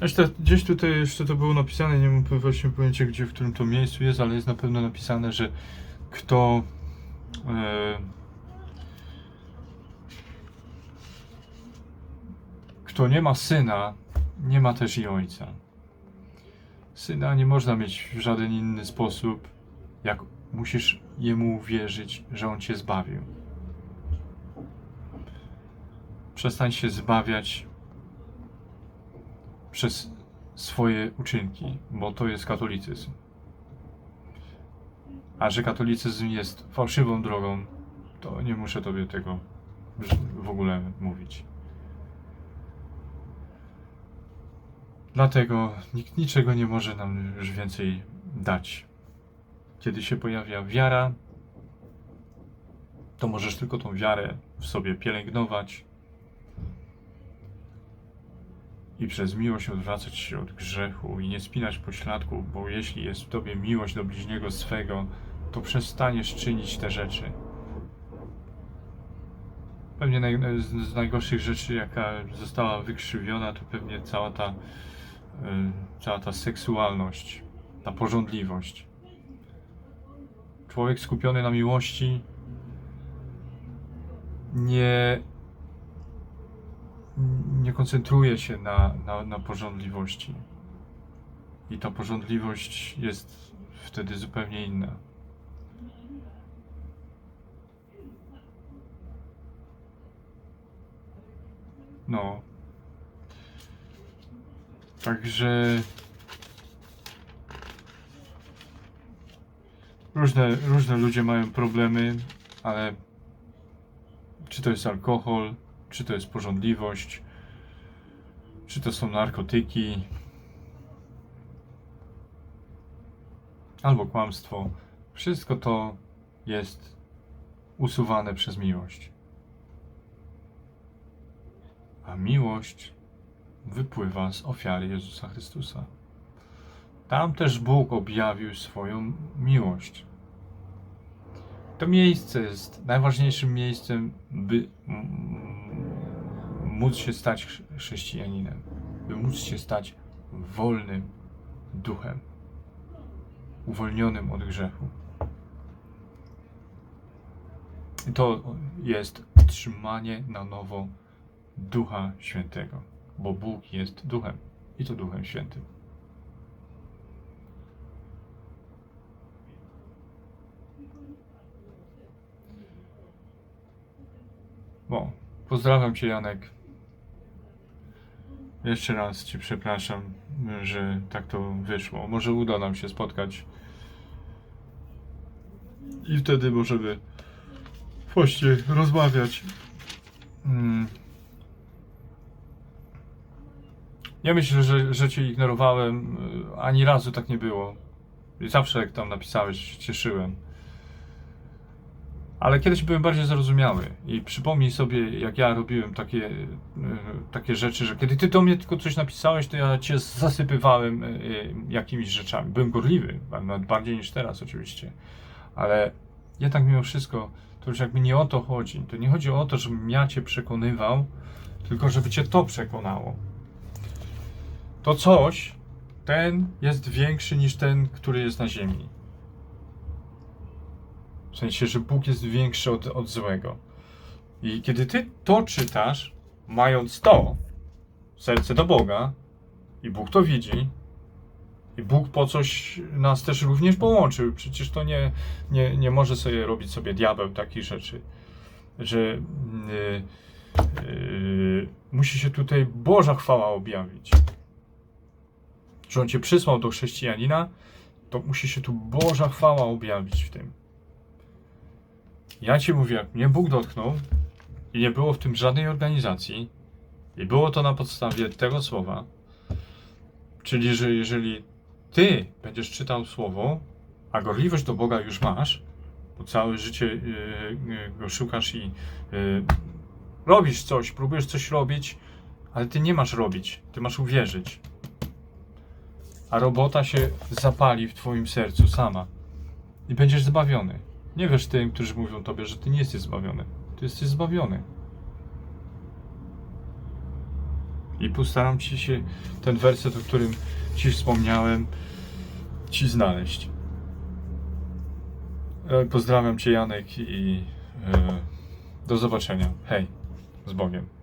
Zresztą gdzieś tutaj jeszcze to było napisane, nie mam właśnie pojęcia gdzie, w którym to miejscu jest, ale jest na pewno napisane, że kto e, kto nie ma syna, nie ma też i ojca. Syna nie można mieć w żaden inny sposób, jak musisz jemu uwierzyć, że on cię zbawił. Przestań się zbawiać przez swoje uczynki, bo to jest katolicyzm. A że katolicyzm jest fałszywą drogą, to nie muszę tobie tego w ogóle mówić. Dlatego nikt niczego nie może nam już więcej dać. Kiedy się pojawia wiara, to możesz tylko tą wiarę w sobie pielęgnować i przez miłość odwracać się od grzechu i nie spinać pośladków, bo jeśli jest w tobie miłość do bliźniego swego, to przestaniesz czynić te rzeczy. Pewnie naj, z, najgorszych rzeczy, jaka została wykrzywiona, to pewnie cała ta, y, cała ta seksualność, ta porządliwość. Człowiek skupiony na miłości nie nie koncentruje się na, na, na porządliwości. I ta porządliwość jest wtedy zupełnie inna. No. Także różne, różne ludzie mają problemy, ale czy to jest alkohol, czy to jest porządliwość, czy to są narkotyki, albo kłamstwo. Wszystko to jest usuwane przez miłość. A miłość wypływa z ofiary Jezusa Chrystusa. Tam też Bóg objawił swoją miłość. To miejsce jest najważniejszym miejscem, by móc się stać chrze- chrześcijaninem, by móc się stać wolnym duchem, uwolnionym od grzechu. I to jest otrzymanie na nowo Ducha Świętego, bo Bóg jest duchem i to Duchem Świętym. Bo pozdrawiam Cię, Janek. Jeszcze raz Ci przepraszam, że tak to wyszło. Może uda nam się spotkać. I wtedy możemy właśnie rozmawiać. Mm. Ja myślę, że, że Cię ignorowałem. Ani razu tak nie było. I zawsze jak tam napisałeś, cieszyłem. Ale kiedyś byłem bardziej zrozumiały i przypomnij sobie, jak ja robiłem takie, e, takie rzeczy, że kiedy ty do mnie tylko coś napisałeś, to ja cię zasypywałem e, e, jakimiś rzeczami. Byłem gorliwy, nawet bardziej niż teraz oczywiście, ale jednak mimo wszystko, to już jakby nie o to chodzi. To nie chodzi o to, żebym ja cię przekonywał, tylko żeby cię to przekonało. To coś, ten jest większy niż ten, który jest na ziemi. W sensie, że Bóg jest większy od, od złego. I kiedy ty to czytasz, mając to, serce do Boga, i Bóg to widzi, i Bóg po coś nas też również połączył. Przecież to nie, nie, nie może sobie robić sobie diabeł takich rzeczy, że yy, yy, musi się tutaj Boża chwała objawić. Że On cię przysłał do chrześcijanina, to musi się tu Boża chwała objawić w tym. Ja ci mówię, mnie Bóg dotknął i nie było w tym żadnej organizacji, i było to na podstawie tego słowa, czyli że jeżeli ty będziesz czytał słowo, a gorliwość do Boga już masz, bo całe życie yy, go szukasz i yy, robisz coś, próbujesz coś robić, ale ty nie masz robić, ty masz uwierzyć. A robota się zapali w twoim sercu sama i będziesz zbawiony. Nie wiesz tym, którzy mówią tobie, że ty nie jesteś zbawiony. Ty jesteś zbawiony. I postaram ci się ten werset, o którym ci wspomniałem, ci znaleźć. E, Pozdrawiam cię Janek i e, do zobaczenia. Hej, z Bogiem.